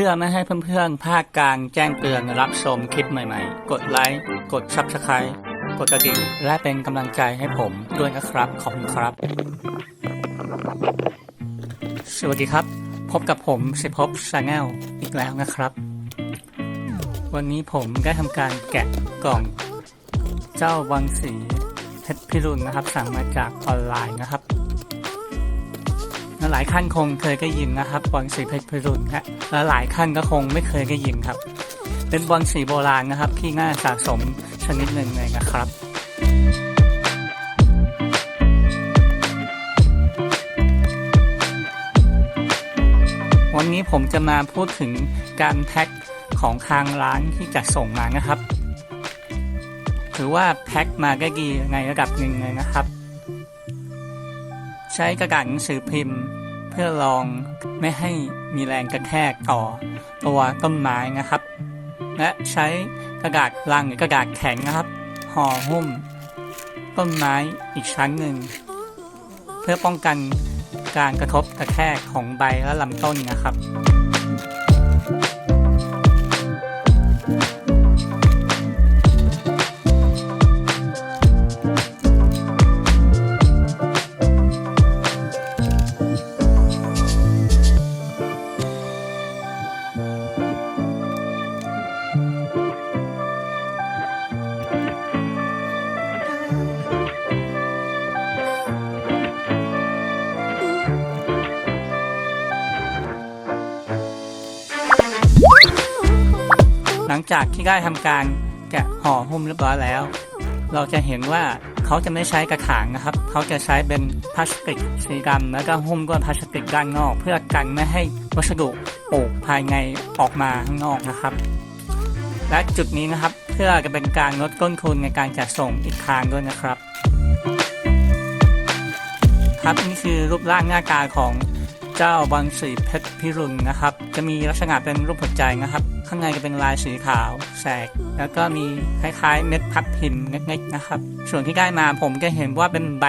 พื่อไม่ให้เพื่อนๆพลาดการแจ้งเตือนรับชมคลิปใหม่ๆ กดไลค์ กด Subscribe กดกระดิ่ง และเป็นกำลังใจให้ผมด้วยนะครับ ขอบคุณครับ สวัสดีครับ พบกับผมสิภพชาแนลอีกแล้วนะครับ วันนี้ผมได้ทำการแกะกล่อง เจ้าวังสีเพชรพิรุณนะครับ สั่งมาจากออนไลน์นะครับ หลายท่านคงเคยได้ยินนะครับบอลสีเพชรพิรุณฮะและหลายท่านก็คงไม่เคยได้ยินครับ เป็นบอลสีโบราณนะครับ ที่น่าสะสมชนิดหนึ่งเลยนะครับวันนี้ผมจะมาพูดถึงการแพ็คของทางร้านที่จะส่งมานะครับ ถือว่าแพ็คมาได้ดีในระดับหนึ่งเลยนะครับ ใช้กระดาษหนังสือพิมพ์ พื่อรองไม่ให้มีแรงกระแทกต่อตัวต้นไม้นะครับ และใช้กระดาษลังหรือกระดาษแข็งนะครับห่อหุ้ม ต้นไม้อีกชั้นหนึ่ง เพื่อป้องกันการกระทบกระแทกของใบและลำต้นนะครับ หลังจากที่ได้ทำการแกะห่อหุ้มเรียบร้อยแล้ว เราจะเห็นว่าเขาจะไม่ใช้กระถางนะครับ เขาจะใช้เป็นพลาสติกสีดำแล้วก็หุ้มด้วยพลาสติกด้านนอก เพื่อกันไม่ให้วัสดุปลูกภายในออกมาข้างนอกนะครับ และจุดนี้นะครับเพื่อจะเป็นการลดต้นทุนในการจัดส่งอีกทางด้วยนะครับ ครับนี่คือรูปร่างหน้าตาของ เจ้าบอลสีเพชรพิรุณนะครับ จะมีลักษณะเป็นรูปหัวใจนะครับ ข้างในจะเป็นลายสีขาวแสก แล้วก็มีคล้ายๆ เม็ดพับพิมพ์เล็กๆนะครับ ส่วนที่ได้มาผมก็เห็นว่าเป็นใบ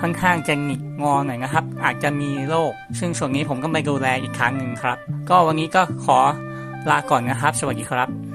ค่อนข้างจะหงิกงอหน่อยนะครับ อาจจะมีโรค ซึ่งส่วนนี้ผมก็ไปดูแลอีกครั้งหนึ่งครับ ก็วันนี้ก็ขอลาก่อนนะครับ สวัสดีครับ